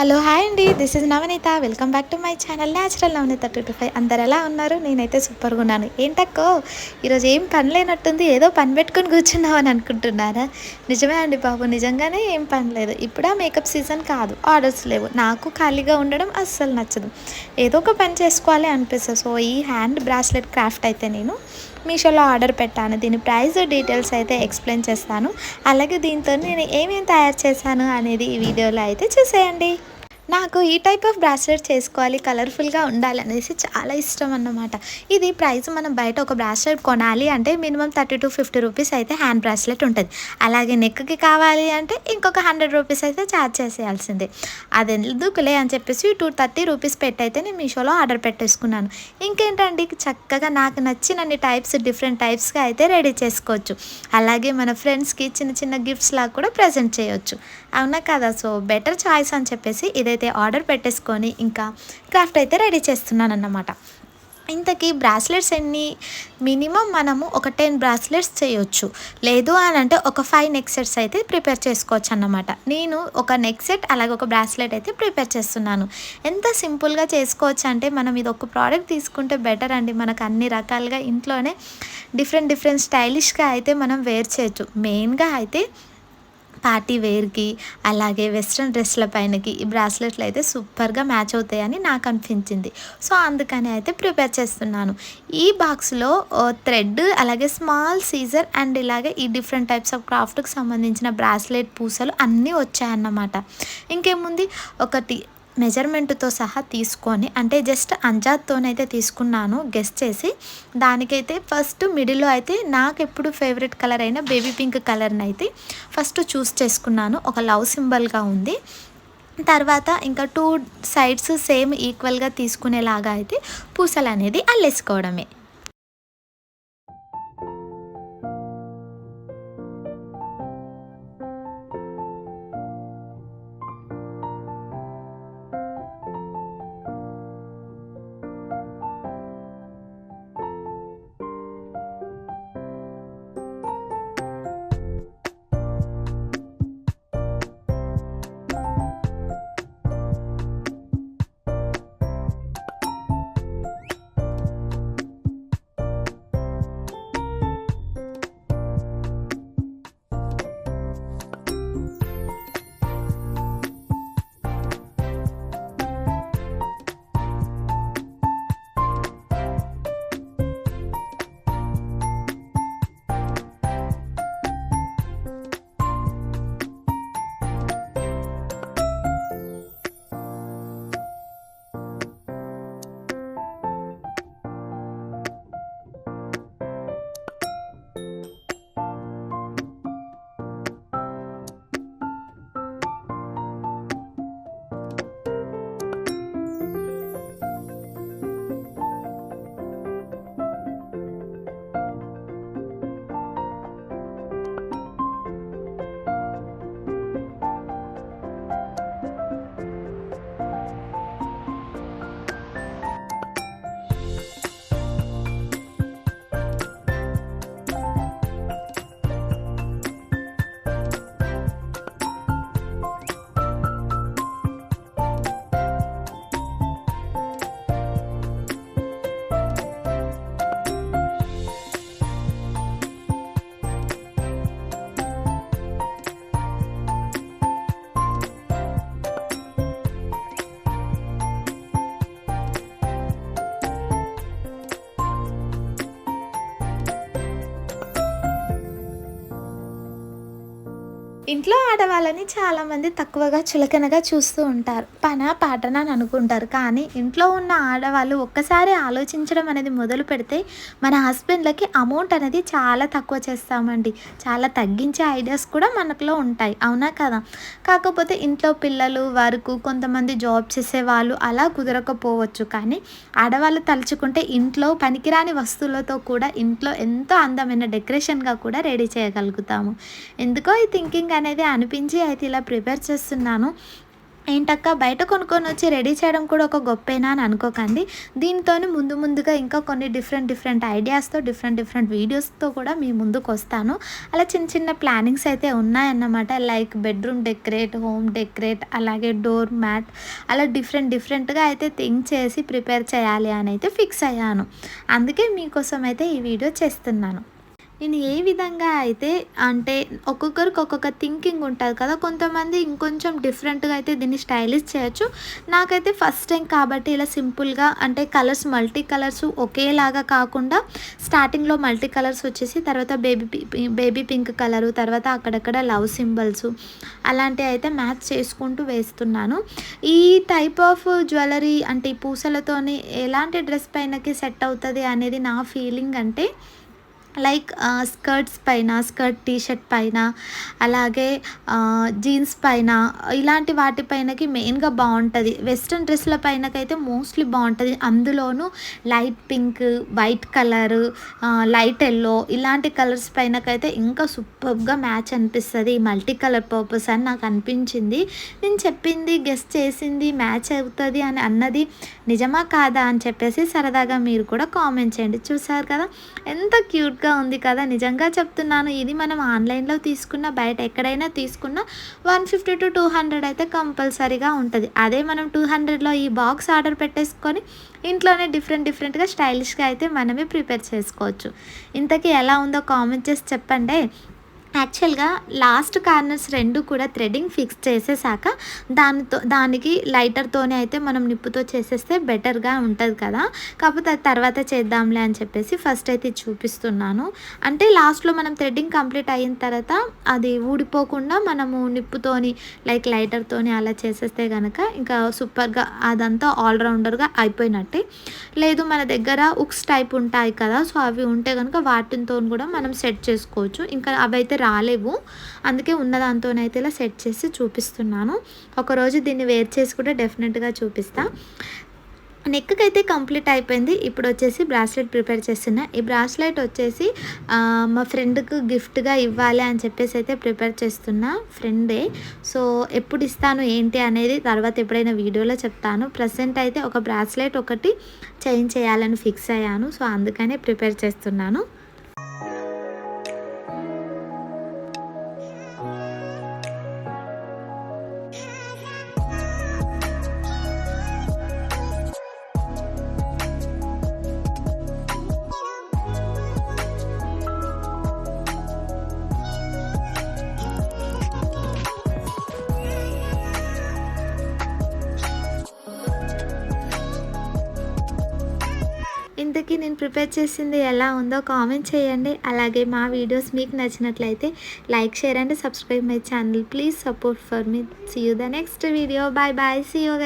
Hello hi అండి. This is Navaneetha. Welcome back to my channel natural Navaneetha two two five అందరు ఎలా ఉన్నారు? నేనైతే సూపర్గా ఉన్నాను. ఏంటక్కో? ఈరోజు ఏం పని లేనట్టుంది. ఏదో పని పెట్టుకొని కూర్చున్నావు అని అనుకుంటున్నారా? నిజమే అండి బాబు. నిజంగానే ఏం పని లేదు. ఇప్పుడు ఆ మేకప్ సీజన్ కాదు. ఆర్డర్స్ లేవు. నాకు ఖాళీగా ఉండడం అస్సలు నచ్చదు. ఏదో ఒక పని చేసుకోవాలి అనిపిస్తుంది. సో ఈ హ్యాండ్ బ్రాస్లెట్ క్రాఫ్ట్ అయితే నేను మీషోలో ఆర్డర్ పెట్టాను. దీని ప్రైస్ డీటెయిల్స్ అయితే ఎక్స్ప్లెయిన్ చేస్తాను. అలాగే దీంతో నేను ఏమేమి తయారు చేశాను అనేది ఈ వీడియోలో అయితే చూసేయండి. నాకు ఈ టైప్ ఆఫ్ బ్రాస్లెట్ చేసుకోవాలి కలర్ఫుల్గా ఉండాలి అనేసి చాలా ఇష్టం అన్నమాట. ఇది ప్రైస్ మనం బయట ఒక బ్రాస్లెట్ కొనాలి అంటే minimum thirty to fifty rupees అయితే హ్యాండ్ బ్రాస్లెట్ ఉంటుంది. అలాగే నెక్కి కావాలి అంటే ఇంకొక హండ్రెడ్ రూపీస్ అయితే ఛార్జ్ చేసేయాల్సిందే. అది ఎందుకులే అని చెప్పేసి టూ థర్టీ రూపీస్ పెట్టయితే నేను మీషోలో ఆర్డర్ పెట్టేసుకున్నాను. ఇంకేంటండి? చక్కగా నాకు నచ్చినన్ని టైప్స్ డిఫరెంట్ టైప్స్గా అయితే రెడీ చేసుకోవచ్చు. అలాగే మన ఫ్రెండ్స్కి చిన్న చిన్న గిఫ్ట్స్ లాగా కూడా ప్రజెంట్ చేయొచ్చు. అవునా కదా? సో బెటర్ చాయిస్ అని చెప్పేసి ఇదైతే ఆర్డర్ పెట్టేసుకొని ఇంకా క్రాఫ్ట్ అయితే రెడీ చేస్తున్నాను అన్నమాట ఇంతకీ బ్రాస్లెట్స్ ఎన్ని? మినిమం మనము ఒక టెన్ బ్రాస్లెట్స్ చేయొచ్చు. లేదు అని అంటే ఒక ఫైవ్ నెక్ సెట్స్ అయితే ప్రిపేర్ చేసుకోవచ్చు అన్నమాట నేను ఒక నెక్ సెట్ అలాగే ఒక బ్రాస్లెట్ అయితే ప్రిపేర్ చేస్తున్నాను. ఎంత సింపుల్గా చేసుకోవచ్చు అంటే మనం ఇది ఒక ప్రోడక్ట్ తీసుకుంటే బెటర్ అండి. మనకు అన్ని రకాలుగా ఇంట్లోనే డిఫరెంట్ డిఫరెంట్ స్టైలిష్గా అయితే మనం వేర్ చేయొచ్చు. మెయిన్గా అయితే పార్టీ వేర్కి అలాగే వెస్ట్రన్ డ్రెస్ల పైనకి ఈ బ్రాస్లెట్లు అయితే సూపర్గా మ్యాచ్ అవుతాయని నాకు అనిపించింది. సో అందుకని అయితే ప్రిపేర్ చేస్తున్నాను. ఈ బాక్స్లో థ్రెడ్ అలాగే స్మాల్ సీజర్ అండ్ ఇలాగే ఈ డిఫరెంట్ టైప్స్ ఆఫ్ క్రాఫ్ట్కి సంబంధించిన బ్రాస్లెట్ పూసలు అన్నీ వచ్చాయన్నమాట. ఇంకేముంది? ఒకటి మెజర్మెంట్తో సహా తీసుకొని అంటే జస్ట్ అంజాత్తోనైతే తీసుకున్నాను గెస్ట్ చేసి. దానికైతే ఫస్ట్ మిడిల్లో అయితే నాకు ఎప్పుడు ఫేవరెట్ కలర్ అయిన బేబీ పింక్ కలర్ని అయితే ఫస్ట్ చూస్ చేసుకున్నాను. ఒక లవ్ సింబల్గా ఉంది. తర్వాత ఇంకా టూ సైడ్స్ సేమ్ ఈక్వల్గా తీసుకునేలాగా అయితే పూసలు అనేది అల్లేసుకోవడమే. ఇంట్లో ఆడవాళ్ళని చాలామంది తక్కువగా చులకనగా చూస్తూ ఉంటారు. పన పాటన అని అనుకుంటారు. కానీ ఇంట్లో ఉన్న ఆడవాళ్ళు ఒక్కసారి ఆలోచించడం అనేది మొదలు పెడితే మన హస్బెండ్లకి అమౌంట్ అనేది చాలా తక్కువ చేస్తామండి. చాలా తగ్గించే ఐడియాస్ కూడా మనలో ఉంటాయి. అవునా కదా? కాకపోతే ఇంట్లో పిల్లలు వరకు కొంతమంది జాబ్ చేసే వాళ్ళు అలా కుదరకపోవచ్చు. కానీ ఆడవాళ్ళు తలుచుకుంటే ఇంట్లో పనికిరాని వస్తువులతో కూడా ఇంట్లో ఎంతో అందమైన డెకరేషన్గా కూడా రెడీ చేయగలుగుతాము. ఎందుకో ఈ థింకింగ్ అనేది అనిపించి అయితే ఇలా ప్రిపేర్ చేస్తున్నాను. ఏంటక్క బయట కొనుక్కొని వచ్చి రెడీ చేయడం కూడా ఒక గొప్పేనా అని అనుకోకండి. దీంతో ముందు ముందుగా ఇంకా కొన్ని డిఫరెంట్ డిఫరెంట్ ఐడియాస్తో డిఫరెంట్ డిఫరెంట్ వీడియోస్తో కూడా మీ ముందుకు వస్తాను. అలా చిన్న చిన్న ప్లానింగ్స్ అయితే ఉన్నాయన్నమాట. Like bedroom decorate home decorate అలాగే డోర్ మ్యాట్ అలా డిఫరెంట్ డిఫరెంట్గా అయితే థింక్ చేసి ప్రిపేర్ చేయాలి అని అయితే ఫిక్స్ అయ్యాను. అందుకే మీకోసం అయితే ఈ వీడియో చేస్తున్నాను. నేను ఏ విధంగా అయితే అంటే ఒక్కొక్కరికి ఒక్కొక్క థింకింగ్ ఉంటుంది కదా కొంతమంది ఇంకొంచెం డిఫరెంట్గా అయితే దీన్ని స్టైలిష్ చేయొచ్చు. నాకైతే ఫస్ట్ టైం కాబట్టి ఇలా సింపుల్గా అంటే కలర్స్ మల్టీ కలర్స్ ఒకేలాగా కాకుండా స్టార్టింగ్లో మల్టీ కలర్స్ వచ్చేసి తర్వాత బేబీ బేబీ పింక్ కలరు తర్వాత అక్కడక్కడ లవ్ సింబల్స్ అలాంటివి అయితే మ్యాచ్ చేసుకుంటూ వేస్తున్నాను. ఈ టైప్ ఆఫ్ జ్యువెలరీ అంటే ఈ పూసలతోని ఎలాంటి డ్రెస్ పైనకి సెట్ అవుతుంది అనేది నా ఫీలింగ్ అంటే లైక్ స్కర్ట్స్ పైన స్కర్ట్ టీషర్ట్ పైన అలాగే జీన్స్ పైన ఇలాంటి వాటిపైనకి మెయిన్గా బాగుంటుంది వెస్ట్రన్ డ్రెస్ల పైనకైతే మోస్ట్లీ బాగుంటుంది అందులోనూ light pink white colour light yellow ఇలాంటి కలర్స్ పైనకైతే ఇంకా సూపర్గా మ్యాచ్ అనిపిస్తుంది. మల్టీ కలర్ పర్పస్ అని నాకు అనిపించింది. నేను చెప్పింది గెస్ట్ చేసింది మ్యాచ్ అవుతుంది అని అన్నది నిజమా కాదా అని చెప్పేసి సరదాగా మీరు కూడా కామెంట్ చేయండి. చూసారు కదా? ఎంత క్యూట్గా ఉంది కదా. నిజంగా చెప్తున్నాను ఇది మనం ఆన్లైన్లో తీసుకున్న బయట ఎక్కడైనా తీసుకున్న one fifty to two hundred అయితే కంపల్సరీగా ఉంటుంది. అదే మనం టూ హండ్రెడ్లో ఈ బాక్స్ ఆర్డర్ పెట్టేసుకొని ఇంట్లోనే డిఫరెంట్ డిఫరెంట్గా స్టైలిష్గా అయితే మనమే ప్రిపేర్ చేసుకోవచ్చు. ఇంతకీ ఎలా ఉందో కామెంట్ చేసి చెప్పండి. యాక్చువల్గా లాస్ట్ కార్నర్స్ రెండు కూడా థ్రెడింగ్ ఫిక్స్ చేసేసాక దానితో దానికి లైటర్తోనే అయితే మనం నిప్పుతో చేసేస్తే బెటర్గా ఉంటుంది కదా. కాకపోతే అది తర్వాత చేద్దాంలే అని చెప్పేసి ఫస్ట్ అయితే చూపిస్తున్నాను. అంటే లాస్ట్లో మనం థ్రెడ్డింగ్ కంప్లీట్ అయిన తర్వాత అది ఊడిపోకుండా మనము నిప్పుతోని లైక్ లైటర్తోని అలా చేసేస్తే కనుక ఇంకా సూపర్గా అదంతా ఆల్రౌండర్గా అయిపోయినట్టే. లేదు మన దగ్గర ఉక్స్ టైప్ ఉంటాయి కదా సో అవి ఉంటే కనుక వాటితో కూడా మనం సెట్ చేసుకోవచ్చు. ఇంకా అవైతే రాలేవు. అందుకే ఉన్న దాంతోనైతే ఇలా సెట్ చేసి చూపిస్తున్నాను. ఒకరోజు దీన్ని వేర్ చేసి కూడా డెఫినెట్గా చూపిస్తా. నెక్కి అయితే కంప్లీట్ అయిపోయింది. ఇప్పుడు వచ్చేసి బ్రాస్లెట్ ప్రిపేర్ చేస్తున్నా. ఈ బ్రాస్లెట్ వచ్చేసి మా ఫ్రెండ్కి గిఫ్ట్గా ఇవ్వాలి అని చెప్పేసి అయితే ప్రిపేర్ చేస్తున్నా ఫ్రెండే. సో ఎప్పుడు ఇస్తాను ఏంటి అనేది తర్వాత ఎప్పుడైనా వీడియోలో చెప్తాను. ప్రజెంట్ అయితే ఒక బ్రాస్లెట్ ఒకటి చేంజ్ చేయాలని ఫిక్స్ అయ్యాను. సో అందుకనే ప్రిపేర్ చేస్తున్నాను. ఇంతకీ నేను ప్రిపేర్ చేసింది ఎలా ఉందో కామెంట్ చేయండి. అలాగే మా వీడియోస్ మీకు నచ్చినట్లయితే like share and subscribe my channel. Please support for me. See you the next video bye bye see you